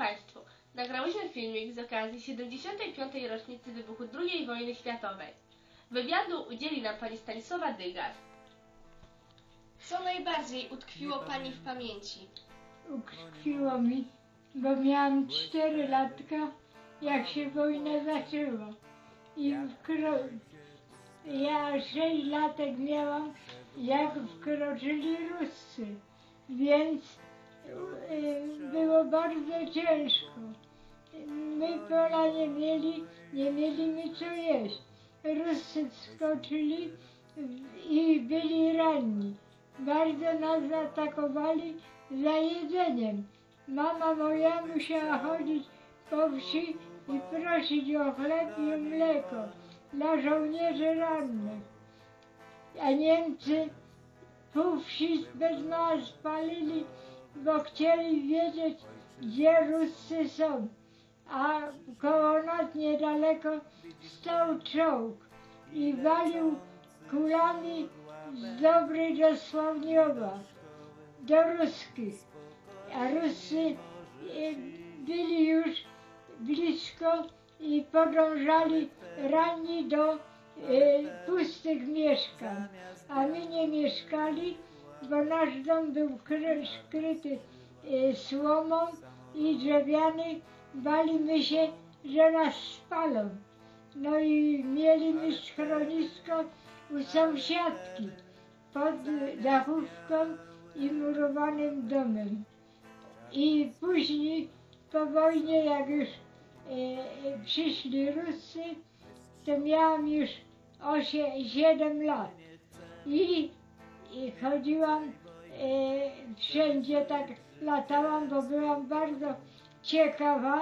Państwu, nagrałyśmy filmik z okazji 75. rocznicy wybuchu II wojny światowej. Wywiadu udzieli nam pani Stanisława Dygas. Co najbardziej utkwiło Pani w pamięci? utkwiło mi, bo miałam 4 latka, jak się wojna zaczęła. I wkro... ja 6 latek miałam, jak wkroczyli Ruscy, więc było bardzo ciężko. My pola nie mieli, nie mieliśmy co jeść. Ruscy skoczyli i byli ranni. Bardzo nas zaatakowali za jedzeniem. Mama moja musiała chodzić po wsi i prosić o chleb i mleko dla żołnierzy rannych. A Niemcy pół wsi bez nas spalili, bo chcieli wiedzieć, gdzie Ruscy są. A koło nas niedaleko stał czołg i walił kulami z Dobrej do Sławniowa, do Ruskich. A Ruscy e, byli już blisko i podążali ranni do e, pustych mieszkań. A my nie mieszkali, bo nasz dom był kry, skryty e, słomą i drzewiany. Baliśmy się, że nas spalą. No i mieliśmy schronisko u sąsiadki pod dachówką i murowanym domem. I później po wojnie, jak już e, e, przyszli Ruscy, to miałam już 8, 7 lat. I, i chodziłam e, wszędzie, tak latałam, bo byłam bardzo ciekawa,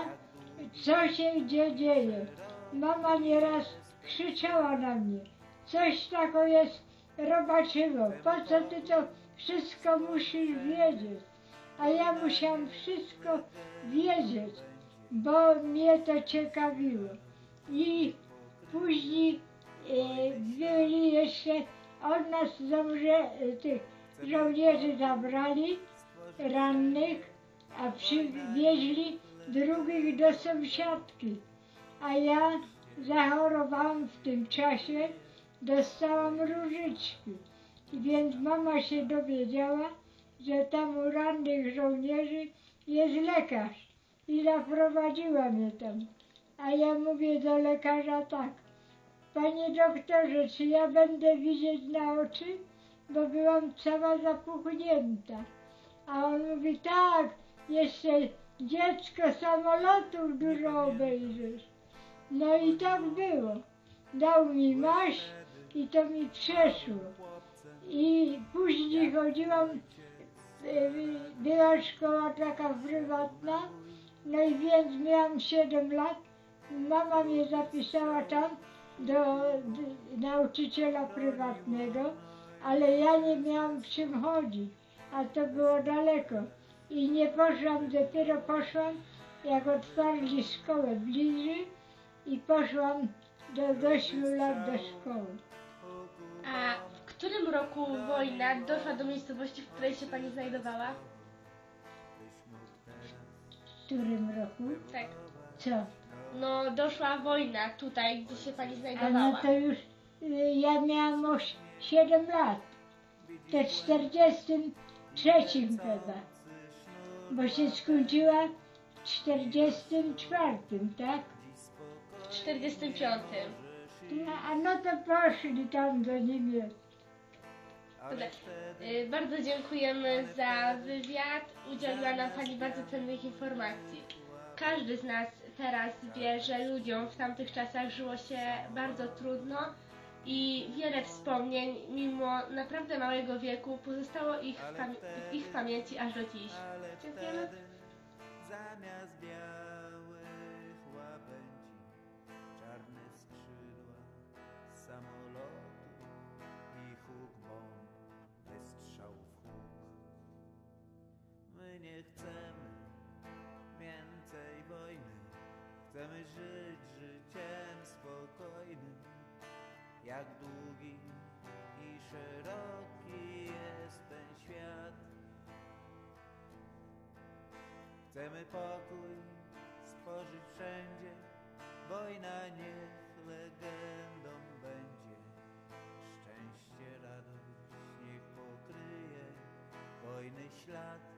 co się gdzie dzieje. Mama nieraz krzyczała na mnie, coś takiego jest robaczywo, po co ty to wszystko musisz wiedzieć? A ja musiałam wszystko wiedzieć, bo mnie to ciekawiło. I nas żołnierze, tych żołnierzy zabrali rannych, a przywieźli drugich do sąsiadki. A ja zachorowałam w tym czasie, dostałam różyczki. Więc mama się dowiedziała, że tam u rannych żołnierzy jest lekarz i zaprowadziła mnie tam. A ja mówię do lekarza tak, panie doktorze, czy ja będę widzieć na oczy, bo byłam cała zapuchnięta. A on mówi tak, jeszcze dziecko samolotów dużo obejrzysz. No i tak było. Dał mi maść i to mi przeszło. I później chodziłam, e, była szkoła taka prywatna, no i więc miałam 7 lat. Mama mnie zapisała tam do, nauczyciela prywatnego, ale ja nie miałam w czym chodzić, a to było daleko. I nie poszłam, dopiero poszłam, jak otwarli szkołę bliżej i poszłam do, do 8 lat do szkoły. A w którym roku wojna doszła do miejscowości, w której się pani znajdowała? W którym roku? Tak. Co? No, doszła wojna tutaj, gdzie się pani A no znajdowała. to już y, ja miałam oś- 7 lat. To w 43 chyba. Bo się skończyła w 44, tak? W 45. No, a no to poszli tam do Niemiec. Dobrze. Y, Bardzo dziękujemy za wywiad. Udzieliła nam Pani bardzo cennych informacji. Każdy z nas teraz wie, że ludziom w tamtych czasach żyło się bardzo trudno i wiele wspomnień, mimo naprawdę małego wieku, pozostało ich w, pamię- w ich pamięci aż do dziś. Dziękujemy. Chcemy żyć życiem spokojnym. Jak długi i szeroki jest ten świat. Chcemy pokój spożyć wszędzie, wojna niech legendą będzie. Szczęście, radość niech pokryje wojny ślad